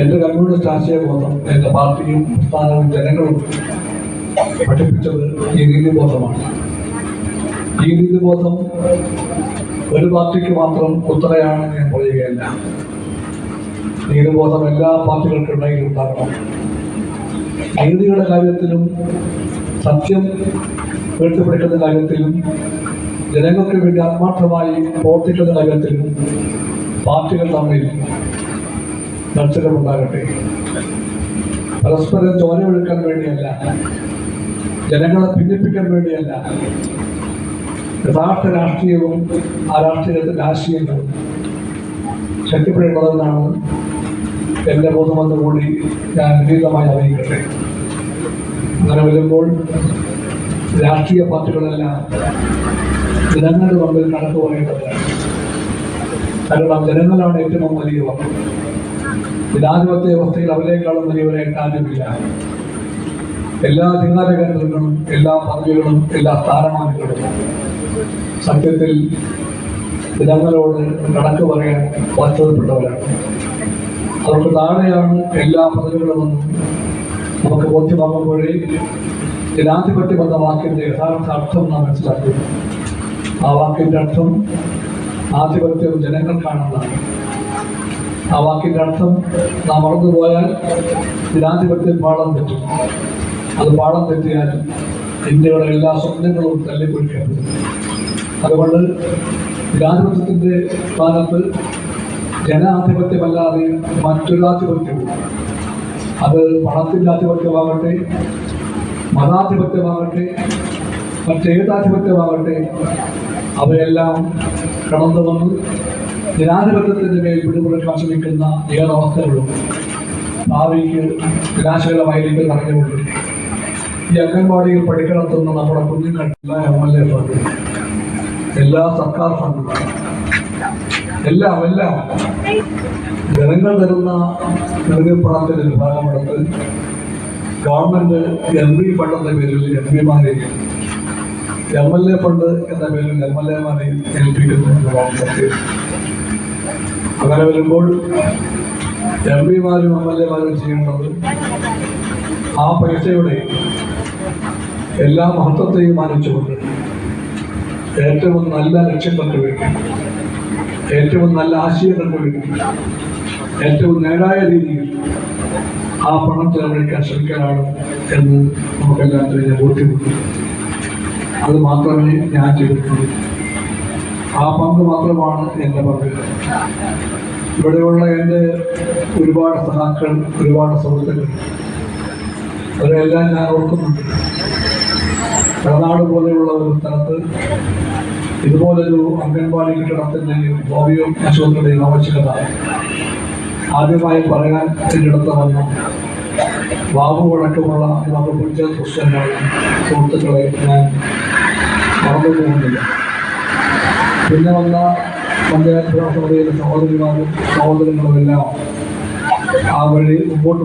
എന്റെ കമ്മ്യൂണിസ്റ്റ് ആശയബോധം എന്റെ പാർട്ടിയും സംസ്ഥാനവും ജനങ്ങളും പഠിപ്പിച്ചത് ഈ നീതിബോധമാണ് ഈ നീതിബോധം ഒരു പാർട്ടിക്ക് മാത്രം ഉത്തരയാണെന്ന് ഞാൻ പറയുകയല്ല. നീതിബോധം എല്ലാ പാർട്ടികൾക്കും ഉണ്ടെങ്കിൽ ഉണ്ടാകണം. നീതിയുടെ കാര്യത്തിലും സത്യം വീഴ്ത്തിപ്പിടിക്കുന്ന കാര്യത്തിലും ജനങ്ങൾക്ക് വേണ്ടി ആത്മാർത്ഥമായി പ്രവർത്തിക്കുന്ന കാര്യത്തിലും പാർട്ടികൾ തമ്മിൽ മത്സരമുണ്ടാകട്ടെ. പരസ്പരം ചോര ഒഴുക്കാൻ വേണ്ടിയല്ല ജനങ്ങളെ ഭിന്നിപ്പിക്കാൻ വേണ്ടിയല്ല യഥാർത്ഥ രാഷ്ട്രീയവും ആ രാഷ്ട്രീയത്തിന്റെ ആശയങ്ങളും ശക്തിപ്പെടേണ്ടതെന്നാണ് എന്റെ ബോധമെന്ന് കൂടി ഞാൻ വിപരീതമായി അറിയിക്കട്ടെ. അങ്ങനെ വരുമ്പോൾ രാഷ്ട്രീയ പാർട്ടികളെല്ലാം ജനങ്ങളുടെ മുമ്പിൽ കണക്ക് പറയേണ്ടതാണ് കാരണം ജനങ്ങളാണ് ഏറ്റവും വലിയവർ ജനാധിപത്യ വ്യവസ്ഥയിൽ അവരെക്കാളും വലിയവരായിട്ട് ആരുമില്ല എല്ലാ അധികാര കേന്ദ്രങ്ങളും എല്ലാ പദവികളും എല്ലാ സ്ഥാനമാനങ്ങളും. സത്യത്തിൽ ജനങ്ങളോട് കണക്ക് പറയാൻ ബാധ്യതപ്പെട്ടവരാണ് അവർക്ക് താഴെയാണ് എല്ലാ പദവികളുമെന്നും നമുക്ക് ബോധ്യമാകുമ്പോഴേ ജനാധിപത്യം എന്ന വാക്കിന്റെ യഥാർത്ഥ അർത്ഥം നാം മനസ്സിലാക്കുന്നു ആ വാക്കിന്റെ അർത്ഥം ആധിപത്യം ജനങ്ങൾക്കാണെന്നാണ്. ആ വാക്കിന്റെ അർത്ഥം നാം മറന്നുപോയാൽ ജനാധിപത്യം പാളം തെറ്റും. അത് പാളം തെറ്റിയാൽ ഇന്ത്യയുടെ എല്ലാ സ്വപ്നങ്ങളും തല്ലിപ്പൊളിക്കപ്പെടും അതുകൊണ്ട് ജനാധിപത്യത്തിന്റെ സ്ഥാനത്ത് ജനാധിപത്യമല്ലാതെ മറ്റൊരാധിപത്യവും അത് പണത്തിന്റെ ആധിപത്യമാകട്ടെ മതാധിപത്യമാകട്ടെ മറ്റേതാധിപത്യമാകട്ടെ അവയെല്ലാം കടന്നു വന്ന് ജനാധിപത്യത്തിന്റെ മേൽ പിടിമുറുക്കാൻ ശ്രമിക്കുന്ന ഏതവസ്ഥകളും ഭാവിക്ക് വിനാശകരമായിരിക്കും നടന്നുകൊണ്ട് ഈ അംഗൻവാടിയിൽ പഠിക്കണത്തുന്ന നമ്മുടെ കുഞ്ഞുങ്ങൾ എല്ലാ എം എൽ എ ഫണ്ടും എല്ലാ സർക്കാർ ഫണ്ടുകളും എല്ലാം എല്ലാം ജനങ്ങൾ തരുന്ന നിർമ്മിപ്പണത്തിന്റെ വിഭാഗമെടുത്ത് ഭാഗമെടുത്ത് ഗവൺമെന്റ് എം പി ഫണ്ടെന്ന പേരിൽ എം പിമാരെയും എം എൽ എ ഫണ്ട് എന്ന പേരിൽ എം എൽ എമാരെയും ഏൽപ്പിക്കുന്നു സത്യം അങ്ങനെ വരുമ്പോൾ എം പിമാരും എം എൽ എമാരും ചെയ്യേണ്ടത് ആ പൈസയുടെ എല്ലാ മഹത്വത്തെയും മാനിച്ചുകൊണ്ട് ഏറ്റവും നല്ല ലക്ഷ്യം വേണ്ടി ഏറ്റവും നല്ല ആശയങ്ങൾക്ക് വേണ്ടി ഏറ്റവും നേരായ രീതിയിൽ ആ പണം ചെലവഴിക്കാൻ ശ്രമിക്കാനാണ് എന്ന് നമുക്കെല്ലാം ഞാൻ ബോധ്യപ്പെട്ടു അത് മാത്രമേ ഞാൻ ചെയ്തിട്ടുള്ളൂ. ആ പങ്ക് മാത്രമാണ് എന്റെ പങ്ക് ഇവിടെയുള്ള എന്റെ ഒരുപാട് സഹാക്കൾ ഒരുപാട് സുഹൃത്തുക്കൾ. അവരെല്ലാം ഞാൻ ഓർക്കുന്നുണ്ട്. കടനാട് പോലെയുള്ള ഒരു സ്ഥലത്ത് ഇതുപോലൊരു അംഗൻവാടി കെട്ടിടത്തിന്റെയും ഭോവിയോ ആശുപത്രിയുടെയും ആവശ്യകത ആദ്യമായി പറയാൻ എന്നിടത്ത് വന്ന. ബാബു അടക്കമുള്ള നമുക്ക് പിടിച്ച ദൃശ്യങ്ങൾ സുഹൃത്തുക്കളെ ഞാൻ മറന്നു പോകുന്നില്ല പിന്നെ വന്ന പഞ്ചായത്ത് ഭരണസമിതിയിലെ സഹോദരിമാരും സഹോദരങ്ങളുമെല്ലാം ആ വഴി മുമ്പോട്ട്